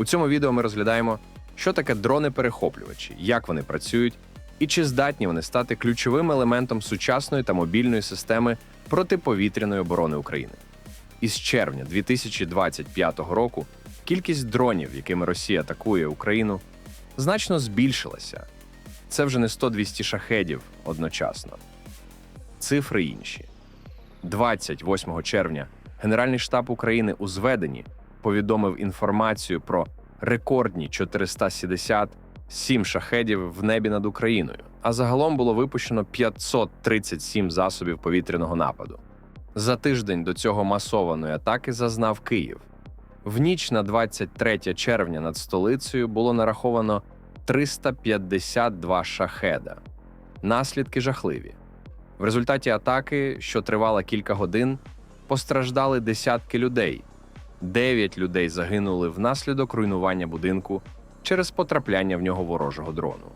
У цьому відео ми розглядаємо, що таке дрони-перехоплювачі, як вони працюють і чи здатні вони стати ключовим елементом сучасної та мобільної системи протиповітряної оборони України. Із червня 2025 року кількість дронів, якими Росія атакує Україну, значно збільшилася. Це вже не 100-200 шахедів одночасно. Цифри інші. 28 червня Генеральний штаб України у зведенні повідомив інформацію про рекордні 477 шахедів в небі над Україною, а загалом було випущено 537 засобів повітряного нападу. За тиждень до цього масованої атаки зазнав Київ. В ніч на 23 червня над столицею було нараховано 352 шахеда. Наслідки жахливі. В результаті атаки, що тривала кілька годин, постраждали десятки людей. Дев'ять людей загинули внаслідок руйнування будинку через потрапляння в нього ворожого дрону.